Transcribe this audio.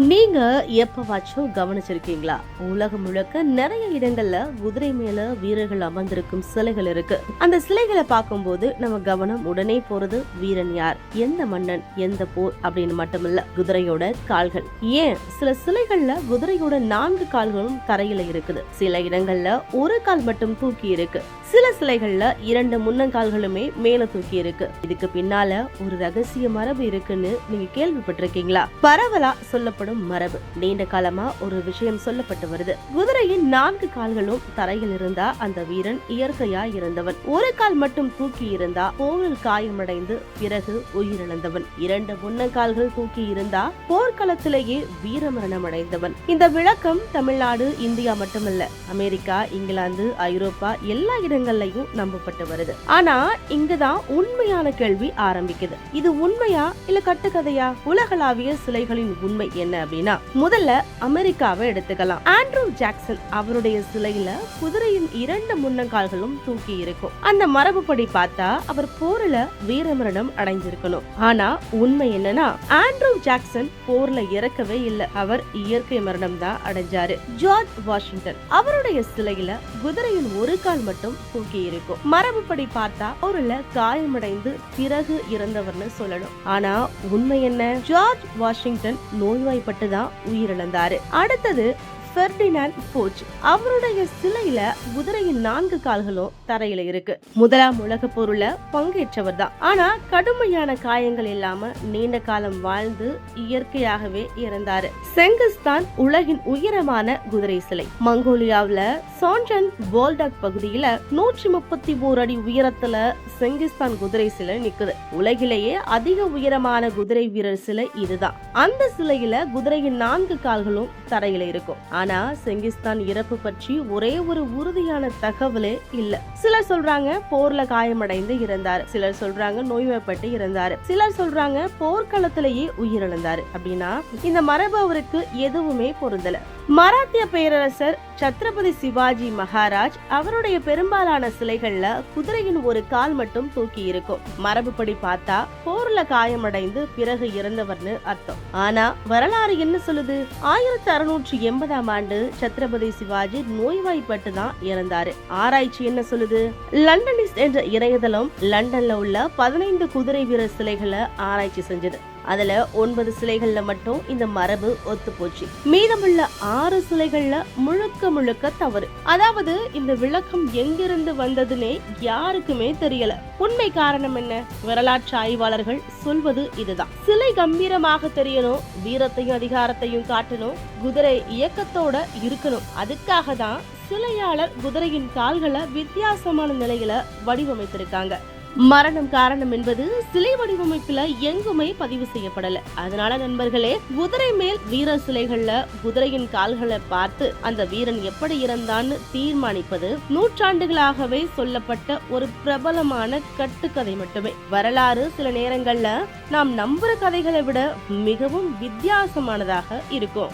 நீங்க எப்பவாச்சும் கவனிச்சிருக்கீங்களா? உலகம் முழுக்க நிறைய இடங்கள்ல குதிரை மேல வீரர்கள் அமர்ந்திருக்கும் சிலைகள் இருக்கு. அந்த சிலைகளை பார்க்கும்போது நம்ம கவனம் உடனே போறது வீரன் யார்? எந்த மன்னன்? எந்த போர்? அப்படின்னு மட்டுமில்ல குதிரையோட கால்கள். ஏன்? சில சிலைகள்ல குதிரையோட நான்கு கால்களும் தரையில இருக்குது. சில இடங்கள்ல ஒரு கால் மட்டும் தூக்கி இருக்கு. சில சிலைகள்ல இரண்டு முன்னங்கால்களுமே மேல தூக்கி இருக்கு. இதுக்கு பின்னால ஒரு ரகசிய மரபு இருக்குன்னு நீங்க கேள்விப்பட்டிருக்கீங்களா? பரவலா சொல்லப்படும் மரபு. நீண்ட காலமா ஒரு விஷயம் சொல்லப்பட்டு வருது. குதிரையின் நான்கு கால்களும் தரையில் இருந்தா அந்த வீரன் இயற்கையா இருந்தவன். ஒரு கால் மட்டும் தூக்கி இருந்தா போரில் காயமடைந்து பிறகு உயிரிழந்தவன். இரண்டு முன்னங்கால்கள் தூக்கி இருந்தா போர்க்களத்திலேயே வீரமரணம் அடைந்தவன் இந்த விளக்கம் தமிழ்நாடு இந்தியா மட்டுமல்ல அமெரிக்கா இங்கிலாந்து ஐரோப்பா எல்லா இடங்கள்லயும் நம்பப்பட்டு வருது. ஆனா இங்குதான் உண்மையான கேள்வி ஆரம்பிக்குது. இது உண்மையா இல்ல கட்டுக்கதையா? உலகளாவிய சிலைகளின் உண்மை என்ன? அப்படின்னா முதல்ல அமெரிக்காவை எடுத்துக்கலாம். ஆண்ட்ரூ ஜாக்சன் அவருடைய சிலையில குதிரையின் இரண்டு முன்னங்கால்களும் தூக்கி இருக்கும். அந்த மரபுப்படி பார்த்தா அவர் போர்ல வீரமரணம் அடைஞ்சிருக்கணும். ஆனா உண்மை என்னன்னா ஆண்ட்ரூ ஜாக்சன் போர்ல இறக்கவே இல்லை. அவர் இயற்கை மரணம் தான் அடைஞ்சாரு. ஜார்ஜ் வாஷிங்டன் அவருடைய சிலையில குதிரையின் ஒரு கால் மட்டும் தூக்கி இருக்கும். மரபுப்படி பார்த்தா போர்ல காயமடைந்து பிறகு இறந்தவர்னு சொல்லணும். ஆனா உண்மை என்ன? ஜார்ஜ் வாஷிங்டன் நோய்வாய்ப்பட்டு தான் உயிரிழந்தாரு. அடுத்தது ஃபெர்டினாண்ட் போச் அவருடைய சிலையில குதிரையின் நான்கு கால்களும் தரையில இருக்கு. முதலாம் உலக போருல பங்கேற்றவர் தான் ஆனா கடுமையான காயங்கள் இல்லாம நீண்ட காலம் வாழ்ந்து இயற்கையாகவே இறந்தாரு. செங்கிஸ்தான் உலகின் உயரமான குதிரை சிலை. மங்கோலியாவில சான்ஜன் போல்டாக் பகுதியில நூற்றி முப்பத்தி ஓர் அடி உயரத்துல செங்கிஸ்தான் குதிரை சிலை நிக்குது. உலகிலேயே அதிக உயரமான குதிரை வீரர் சிலை இதுதான். அந்த சிலையில குதிரையின் நான்கு கால்களும் தரையில இருக்கும். ஆனா செங்கிஸ்தான் இறப்பு பற்றி ஒரே ஒரு உறுதியான தகவலே இல்ல. சிலர் சொல்றாங்க போர்ல காயமடைந்து இருந்தார் சிலர் சொல்றாங்க நோய்வாய்ப்பட்டு இறந்தாரு. சிலர் சொல்றாங்க போர்க்களத்திலேயே உயிரிழந்தாரு. அப்படின்னா இந்த மரபு அவருக்கு எதுவுமே பொருந்தல. மராத்திய பேரரசர் சத்ரபதி சிவாஜி மகாராஜ் அவருடைய பெரும்பாலான சிலைகள்ல குதிரையின் ஒரு கால் மட்டும் தூக்கி இருக்கும். மரபுப்படி பார்த்தா போர் போர்ல காயமடைந்து பிறகு இறந்தவர்னு அர்த்தம். ஆனா வரலாறு என்ன சொல்லுது? ஆயிரத்தி அறுநூற்றி எண்பதாம் ஆண்டு சத்ரபதி சிவாஜி நோய்வாய்ப்பட்டு தான் இறந்தாரு. ஆராய்ச்சி என்ன சொல்லுது? லண்டனிஸ்ட் என்ற இணையதளம் லண்டன்ல உள்ள பதினைந்து குதிரை வீரர் சிலைகளை ஆராய்ச்சி செஞ்சது. அதுல ஒன்பது சிலைகள்ல மட்டும் இந்த மரபு ஒத்து போச்சு மீதமுள்ள ஆறு சிலைகள்ல முழுக்க முழுக்க தவறு. அதாவது இந்த விளக்கம் எங்கிருந்து வந்ததுன்னே யாருக்குமே தெரியல. உண்மை காரணம் என்ன? வரலாற்று ஆய்வாளர்கள் சொல்வது இதுதான். சிலை கம்பீரமாக தெரியணும் வீரத்தையும் அதிகாரத்தையும் காட்டணும் குதிரை இயக்கத்தோட இருக்கணும். அதுக்காக தான் சிலையாளர் குதிரையின் கால்களை வித்தியாசமான நிலையில வடிவமைத்திருக்காங்க. மரணம் காரணம் என்பது சிலை வடிவமைப்புல எங்குமே பதிவு செய்யப்படல. அதனால நண்பர்களே குதிரை மேல் வீர சிலைகள்ல குதிரையின் கால்களை பார்த்து அந்த வீரன் எப்படி இறந்தான்னு தீர்மானிப்பது நூற்றாண்டுகளாகவே சொல்லப்பட்ட ஒரு பிரபலமான கட்டுக்கதை மட்டுமே. வரலாறு சில நேரங்கள்ல நாம் நம்புற கதைகளை விட மிகவும் வித்தியாசமானதாக இருக்கும்.